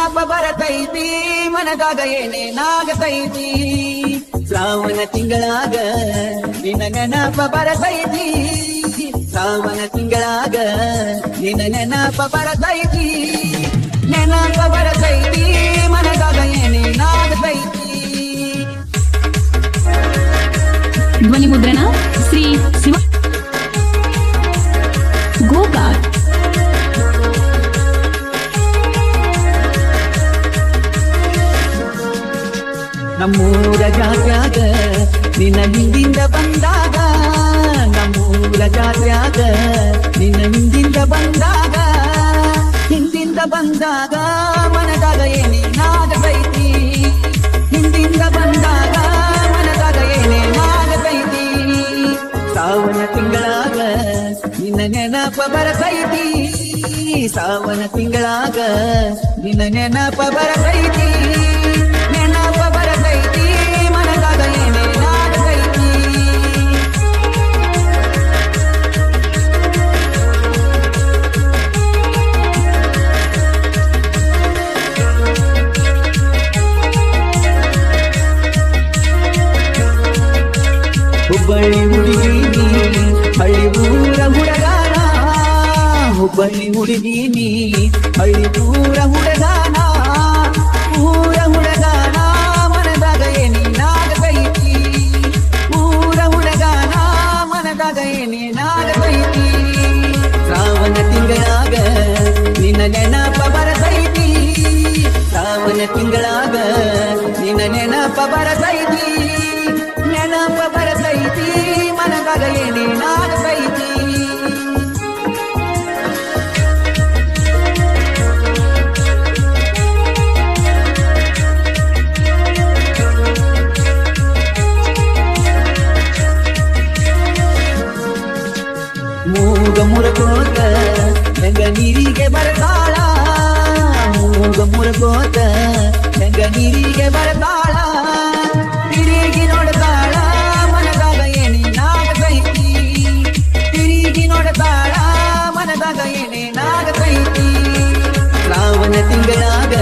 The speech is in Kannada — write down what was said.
ಬರತೈತಿ ಮನದಾಗ ಏನೇನಾಗತೈತಿ ಶ್ರಾವಣ ತಿಂಗಳಾಗ ನಿನ್ನ ನೆನಪ ಬರತೈತಿ ಶ್ರಾವಣ ತಿಂಗಳಾಗ ನಿನ್ನ ನೆನಪ ಬರತೈತಿ ನೆನಪ ಬರತೈತಿ ಮನದಾಗ ಏನೇನಾಗತೈತಿ ಧ್ವನಿ ಮುದ್ರಣ ಶ್ರೀ ಶಿವ ನಮ್ಮೂರ ಜಾತ್ಯಾಗ ನಿನ್ನ ಹಿಂದಿಂದ ಬಂದಾಗ, ನಮ್ಮೂರ ಜಾತ್ಯಾಗ ನಿನ್ನ ಹಿಂದಿಂದ ಬಂದಾಗ ಹಿಂದಿಂದ ಬಂದಾಗ ಮನದಾಗ ಏನೇನಾಗತೈತಿ ಹಿಂದಿಂದ ಬಂದಾಗ ಮನದಾಗ ಏನೇನಾಗತೈತಿ ಸಾವನ ತಿಂಗಳಾಗ ನಿನ್ನ ನೆನಪ ಬರತೈತಿ. ಸಾವನ ತಿಂಗಳಾಗ ನಿನ್ನ ನೆನಪ ಬರತೈತಿ. ಹುಬ್ಬಳ್ಳಿ ಹುಡುಗಿ ನೀ ಹಳ್ಳಿಪೂರ ಹುಡುಗಾನ ಹುಬ್ಬಳ್ಳಿ ಹುಡುಗಿ ನೀ ಹಳ್ಳಿಪೂರ ಹುಡುಗಾನ ಪೂರ ಹುಡುಗಾನ ಮನದಾಗ ಏನೇನಾಗ ಬೈತಿ ಪೂರ ಹುಡುಗಾನ ಮನದಾಗ ಏನೇನಾಗ ಬೈತಿ ಶ್ರಾವಣ ತಿಂಗಳಾಗ ನಿನ್ನ ನೆನಪ ಬರತೈತಿ ಶ್ರಾವಣ ತಿಂಗಳಾಗ ನಿನ್ನ ನೆನಪ ಬರತೈತಿ ಮುರಗೋತ, ಹೆಂಗ ನೀರಿಗೆ ಬರತಾಳ? ಮೂಗ ಮುರಗೋತ, ಹೆಂಗ ನೀರಿಗೆ ಬರತಾಳ? ತಿರುಗಿ ನೋಡತಾಳ, ಮನದಾಗ ಏನೇ ನಾಗತೈತಿ ತಿರುಗಿ ನೋಡತಾಳ, ಮನದಾಗ ಏನೇ ನಾಗತೈತಿ ಶ್ರಾವಣ ತಿಂಗಳಾಗ